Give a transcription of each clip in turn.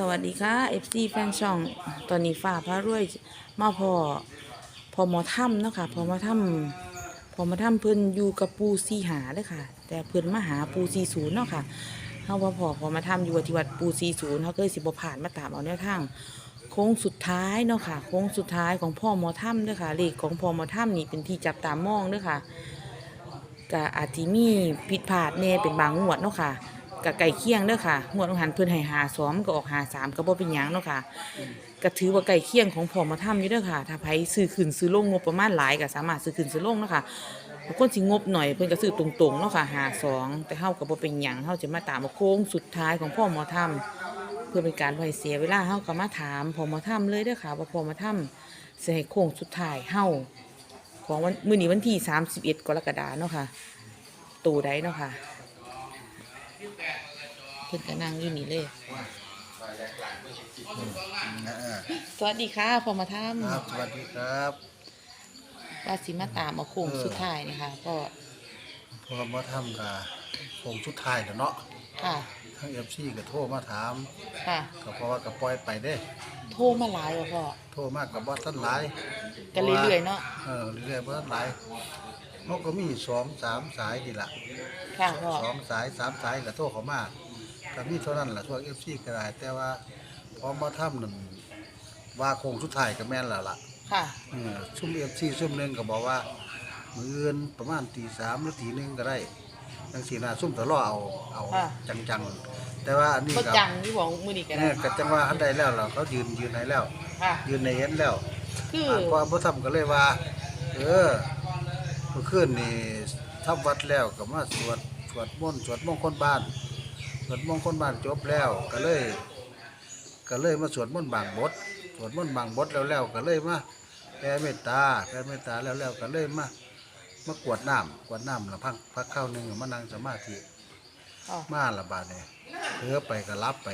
สวัสดีค่ะ FC แฟนช่อง ตอนนี้ฝ่าพระรวยมาพอพอหมอถ้ำเนาะค่ะพอหมาถ้ำพอหมาถ้ำเพิ่นอยู่กับปูซีหาเลยค่ะ แต่เพิ่นมาหาปูซีศูนย์เนาะค่ะเฮาว่าพอพอมาถ้ำอยู่ที่วัดปูซีศูนย์เฮาก็เลยสิบผ่านมาตามเอาแนวทางโค้งสุดท้ายเนาะค่ะโค้งสุดท้ายของพ่อหมอถ้ำเด้อค่ะเลขของพ่อหมอถ้ำนี่เป็นที่จับตามองเด้อค่ะก็อาจจะมีผิดพลาดแน่เป็นบางงวดเนาะค่ะ กับไก่เคียงเด้อค่ะงวดของหันเพิ่อนให้หาสองก็ออกหาสามก็บ่เป็นหยังเนาะค่ะก็ถือว่าไก่เคียงของพ่อมาทำอยู่เด้อค่ะถ้าไผซื้อขึ้นซื้อลงงบประมาณหลายก็สามารถซื้อขึ้นซื้อลงเนาะค่ะบางคนสิงบหน่อยเพิ่นก็ซื้อตรงๆเนาะค่ะหาสองแต่เฮาก็บ่เป็นหยังเฮาจะมาตามว่าโค้งสุดท้ายของพ่อหมอทำเพื่อเป็นการบ่ให้เสียเวลาเฮาก็มาถามพ่อหมอทำเลยเด้อค่ะว่าพ่อหมอทำสิให้โค้งสุดท้ายเฮาของวันมื้อนี้วันที่31กรกฎาคมเนาะค่ะตูได้เนาะค่ะ เพิ่นก็นั่งอยู่นี่เลยสวัสดีค่ะพอมาทครับสวัสดีครับำว่าสิมาตามมาโค้งสุดท้ายนี่ค่ะก็พอมาทำกับโคงชุดท้ายแล้วเนาะค่ะทั้งเอฟซีก็โทรมาถามค่ะก็เพราะว่าก็ปล่อยไปเด้ โทรมาหลายว่าพ่อโทรมากกับว่าท่านหลายกันเรื่อยๆเนาะเออเรื่อยๆบ่ท่านหลายมันก็มีสองสามสายนี่ล่ะค่ะพ่อสองสายสามสายก็โทรเข้ามาก็ มีเท่านั้นล่ะทั่วเอฟซีก็ได้แต่ว่าพอมาทำนั่นว่าโคงชุดท้ายก็แม่นแล้วล่ะค่ะ เออซุ่มเอฟซีซุ่มหนึงก็บอกว่า มื้ออื่นประมาณตีสามหรือตีหนึ่งก็ได้จังสีน่ะซุ่มตะล่อเอาเอาค่ะ จังๆ แต่ว่าอันนี้ก็กับจังที่บอกมือนี้กันเนี่ยก็จังว่าอันใดแล้วเราเขายืนยืนให้แล้ว ค่ะ ยืนในเห็นแล้ว คืออ่าพอบ่ทำก็เลยว่า เออเมื่อคืนนี่ทำวัดแล้วก็มาสวดสวดมนต์สวดมงคลบ้าน สวดมงคลบ้านจบแล้ว ก็เลย ก็เลยมาสวดมนต์บางบทสวดมนต์บางบทแล้วแล้วก็เลยมาแผ่เมตตาแผ่เมตตาแล้วแล้วก็เลยมามากวดน้ำกวดน้ำแล้วพักพักเข้าวหนึงมานั่งสมาธิค่ะมาละบาดเนี่ยเหือไปก็รับไป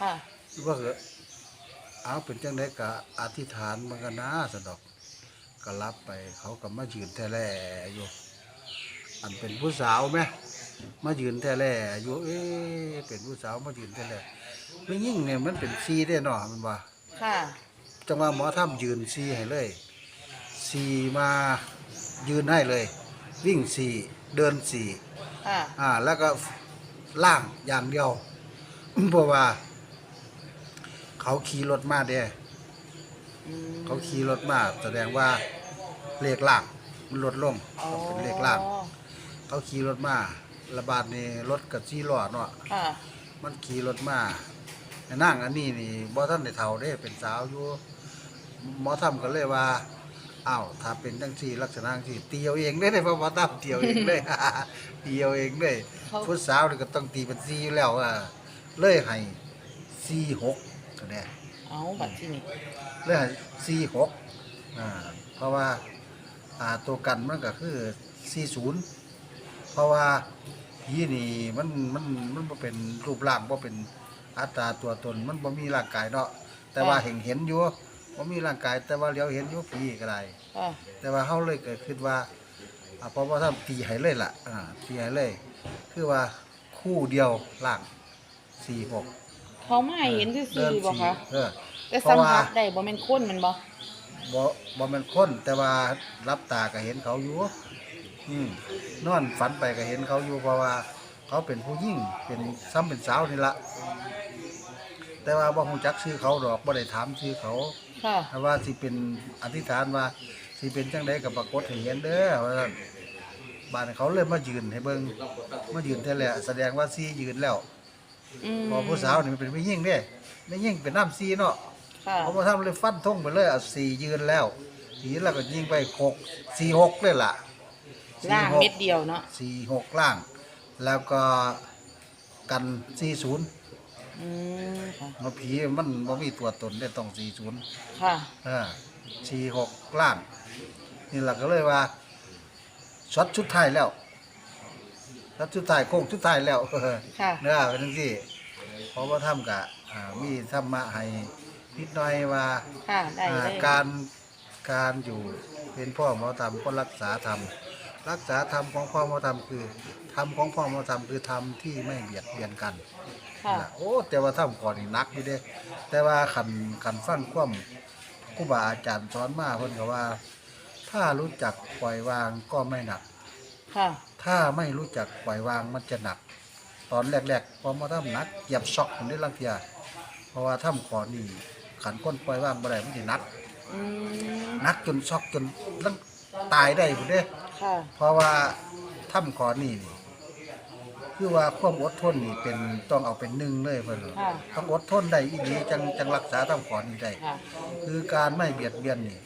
ค่ะ ว่าเหอะเอาเป็นจังไดก็อธิษฐานมันก็นะสะดอกก็รับไป เขาก็มายืนแท้แล่อยู่อันเป็นผู้สาวไหม มายืนแท้แล่อยู่เอ๊ะเป็นผู้สาวมายืนแท้แล่ไม่ยิ่งเนี่ยมันเป็นซีได้เนาะมันว่าค่ะ จังว่าหมอถ้ำยืนซีให้เลยซีมายืนให้เลย วิ่งซีเดินซีค่ะ อ่า แล้วก็ล่างอย่างเดียว เพราะว่า เขาขี่รถมาเด้อืมเขาขี่รถมาแสดงว่าเลขล่างมันลดลงอ๋อเป็นเลขล่าง เขาขี่รถมา ระบาดนี่รถกับซี่ล้อเนาะค่ะมันขี่รถมาไอ้นั่งอันนี้นี่บ่ท่านได้เฒ่าเด้เป็นสาวอยู่หมอทำก็เลยว่าอ้าวถ้าเป็นจังซี่ลักษณะจังซี่ตีเอาเองได้เพราะหมอทำเตียวเองเลย ตีเอาเองเลยเขา ผู้สาวนี่ก็ต้องตีเป็นซีอยู่แล้วอะเลยให้ซีหกก็ได้ เอาบัตรที่นี่เลยให้ซีหกอ่า เพราะว่า อ่า ตัวกันมันก็คือซีศูนย์ เพราะว่า ผีนี่มันมันมันบ่เป็นรูปร่างบ่เป็นอัตราตัวตน มันบ่มีร่างกายเนาะแต่ว่าเห็นเห็นอยู่บ่มีร่างกาย แต่ว่าเลี้ยวเห็นอยู่ผีก็ได้ค่ะแต่ว่าเฮาเลยก็คิดว่าอ่าเพราะว่าถ้าตีให้เลยล่ะอ่าตีให้เลย คือว่าคู่เดียวล่างสี่หกเขาไม่เห็นซื่อๆบ่คะเออ แต่เพสัมราะว่าผัสได้บ่แม่นคนแมันบ่บ่บ่แม่นคนแต่ว่ารับตาก็เห็นเขาอยู่ อืมนอนฝันไปก็เห็นเขาอยู่เพราะว่า เขาเป็นผู้หญิงเป็นซ้ำเป็นสาวนี่ละแต่ว่าบ่ฮู้จักชื่อเขาดอกบ่ได้ถามชื่อเขาค่ะ แต่ว่าสิเป็นอธิษฐานว่าสิเป็นจังไดก็ปรากฏให้เห็นเด้อว่าซั่นบ้านเขาเลยมายืนให้เบิ่งมายืนแท้แหละแสดงว่าซียืนแล้วอืมพอผู้สาวนี่มันเป็นผู้หญิงเด้ไม่ยิ่งเป็นน้ำซีเนาะ ค่ะ เขามาทำเลยฟันทงไปเลยเอาสี่ยืนแล้วสีแล้วก็ยิงไปหกสี่หกเลยล่ะ ล่าง46เม็ดเดียวเนาะสี่หกล่าง แล้วก็กันสี่ศูนย์อืมค่ะมาผีมันบ่มีตัวตนได้ต้องสี่ศูนย์ค่ะเออสี่หกล่าง นี่แหละก็เลยว่าช็อตชุดไทายแล้วช็อตชุดไทายโค้งชุดไทายแล้ว ค่ะเนื้อเป็นจังซี่เพราะว่าทำกะอ่ามีธรรมะให้นิดหน่อยว่าค่ะได้อ่าได้การการอยู่เป็นพ่อหมอธรรมก็รักษาธรรม รักษาธรรมของพ่อหมอธรรมคือธรรมของพ่อหมอธรรมคือธรรมที่ไม่เบียดเบียนกันค่ะ น่ะโอ้แต่ว่าถ้ำก่อนนี่หนักอยู่เด้ แต่ว่าขันขันฟังความครูบาอาจารย์สอนมาเพิ่นก็ว่า ถ้ารู้จักปล่อยวางก็ไม่หนัก ค่ะ ถ้าไม่รู้จักปล่อยวางมันจะหนัก ตอนแรกๆพอมาทำหนักเหยียบช็อกผมได้ลังเทียเพราะว่าถ้ำก่อนนี่ขันก้นปล่อยวางบ่ได้มันสิหนักอืมหนักจนช็อกจนลังตายได้พุ่นเด้ ค่ะ เพราะว่าถ้ำก่อนนี่นี่คือว่าความอดทนนี่เป็นต้องเอาเป็นหนึ่งเลยเพิ่นค่ะต้องอดทนได้อีหลีจังจังรักษาถ้ำก่อนนี่ได้ค่ะ คือการไม่เบียดเบียนนี่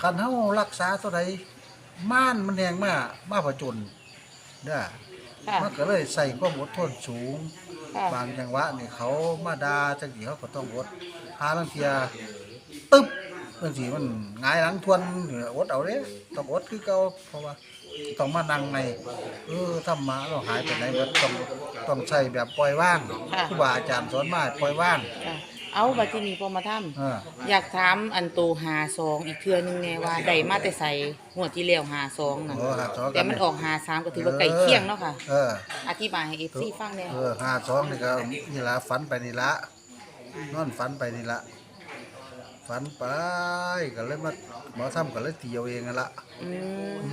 คันเฮารักษาเท่าใดม่านมันแหงมามาผจญเด้อค่ะ มันก็เลยใส่ความอดทนสูง ค่ะ บางจังหวะนี่เขามาดาจังสีเขาก็ต้องอดหาลังเทียตึ๊บ จังสีมันหงายหลังทวนเนี่ยอดเอาเด้ต้องอดคือเก่าเพราะว่าต้องมานั่งในเออทำมาเราหายไปไหนหมดต้องต้องใช้แบบปล่อยว่างครูบาอาจารย์สอนมาให้ปล่อยว่างค่ะเอาบัดที่นี้พอมาทำเอออยากถามอันโตหาซองอีกเทื่อนึงแน่ว่าได้มาแต่ใส่หัวดที่แล้วหาซองน่ะโอ้หาสองแต่มันออกหาสามก็ถือว่าใกล้เคียงเนาะค่ะ เออ อธิบายให้ FC ฟังแน่เออหาสองนี่ก็นี่ละฝันไปนี่ละนอนฝันไปนี่ละ ฝันไปก็เลยมาหมอทำก็เลยตีเอาเองนั่นละอื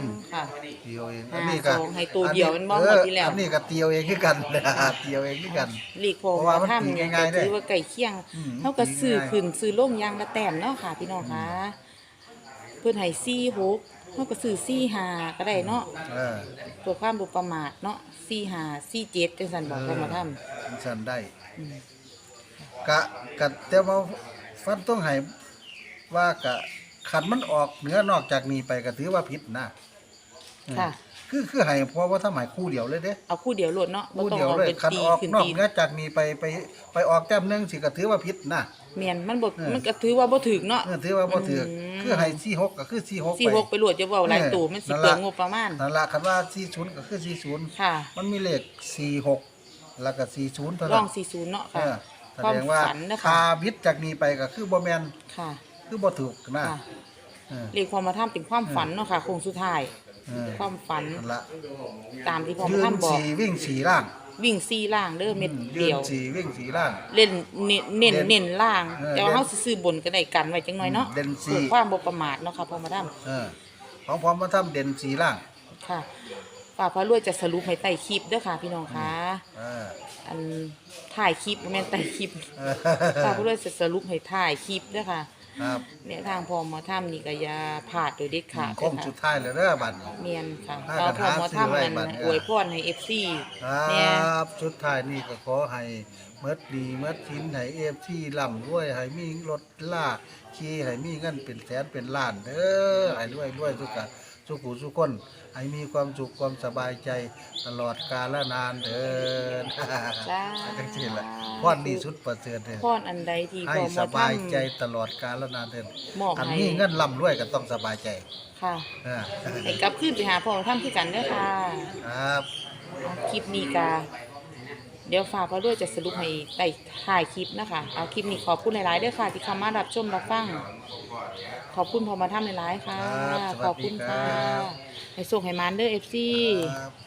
มค่ะตีเอาเองหาอันนี้ก็สองให้ตัวเดียวมันบ่หมดที่แล้ว อันนี้ก็ตีเอาเองคือกันตีเอาเองคือกัน หลีกพอเพราะว่ามันทำตีเนี่ยง่ายๆเด้ถือว่าใกล้เคียงอืมเท่ากับซื้อตีง่ายๆขึ้นซื้อลงอยางละแต้มเนาะค่ะ พี่น้องคะเพิ่นให้4 6เท่ากับซื้อ4 5ก็ได้เนาะเออเพื่อความบ่ประมาทเนาะ4 5 4 7จังซั่นบอกพอมาทำมันสั่นได้อืม กะกะแต่ว่าฟันต้องให้ ว่ากะขันมันออกเหนือนอกจากนี้ไปก็ถือว่าผิดนะค่ะ คือคือให้เพราะว่าถ้าหมายคู่เดียวเลยเด้เอาคู่เดียวโลดเนาะบ่คู่ต้องเดียวเอาเลยเป็นคันตีออกขึ้นนอกตีเหนือจากนี้ไปไปไปออกแต้มหนึงสิก็ถือว่าผิดนะ เมียนมันบ่เออ มันก็ถือว่าบ่ถึกเนาะ เออถือว่าบ่ถืออม คือให้46ก็คือ46สี่หกไปโหลดจะเว้าหลายตัวมันสิเปลืองงบประมาณ นั่นล่ะคันว่า40ก็คือ40ค่ะ มันมีเลข46แล้วก็40เท่าลนั้อนง40เนาะเอค่ะ อแสความดงว่าฝันนะคะ คาวิทย์จากนี้ไปก็คือบ่แม่นค่ะ คือบ่ถูกนะค่ะเออเรียกความมาทำเป็นความฝันเนาะค่ะโคงสุดท้าย เออ ความฝันนั่นละตามที่พ่อยืมานทำบอก สีวิ่งสีล่างวิ่งซี่ล่างเด้อเม็ดอืมยืเดีนยว สีวิ่งสีล่าง เล่นเน้นเน้นเด่นเน้นล่าง เออแต่ว่าเด่นเฮาสิซื้อบนก็ได้กันไว้จังหน่อยเนาะเด่นสี่เพื่อความบ่ประมาทเนาะค่ะพ่อมาทำเออของพร้อมมาทำเด่นสีล่างค่ะป้าพระรวยจะสรุปให้ใต้คลิปเด้อค่ะ พี่น้องคะเอออันถ่ายคลิปบ่แม่นใต้คลิปเออป้าพระรวยจะสรุปให้ถ่ายคลิปเด้อค่ะ ครับเนี่ยทางพอหมอถ้ำนี่ก็อย่าพลาดโดยเด็ดขาดโค้งเด้อสุดค่ะท้ายเลยเด้อบัดนี้ เมียนค่ะถ้าก็กันพอหมอหาซื้อไว้ถ้ำมันบัดเนี่ยอวยพรให้ FC คเนี่ยรับสุดท้ายนี่ก็ขอให้เมิดดีเมิดทินให้เอฟที่ร่ำรวยให้มีรถล่าขี่ให้มีเงินเป็นแสนเป็นล้านเด้อให้รวยรวยทุกกะ สุขุสุขคนให้มีความสุขความสบายใจตลอดกาลนานเด้อจ้า จังซี่แหละพรดีสุดประเสริฐเด้อพรอันใดที่ให้พอหมสอถ้บายใจตลอดกาลนานเด้อำมอบอันให้มีเงินร่ำรวยก็ต้องสบายใจค่ะเออให้กลับขึ้นไปหาพ่อหมอถ้ำคือกันเด้อค่ะ ครับ คลิปนี้กา เดี๋ยวฝากพระด้วยจะสรุปให้ใต้ถ่ายคลิปนะคะ เอาคลิปนี้ขอบคุณหลายๆเด้อค่ะ ที่เข้ามารับชมรับฟัง ขอบคุณพอมาทำหลายๆค่ะ ครับสวัสดีขอบคุณค่ะครับให้ส่งให้มันเด้อ FC ครับ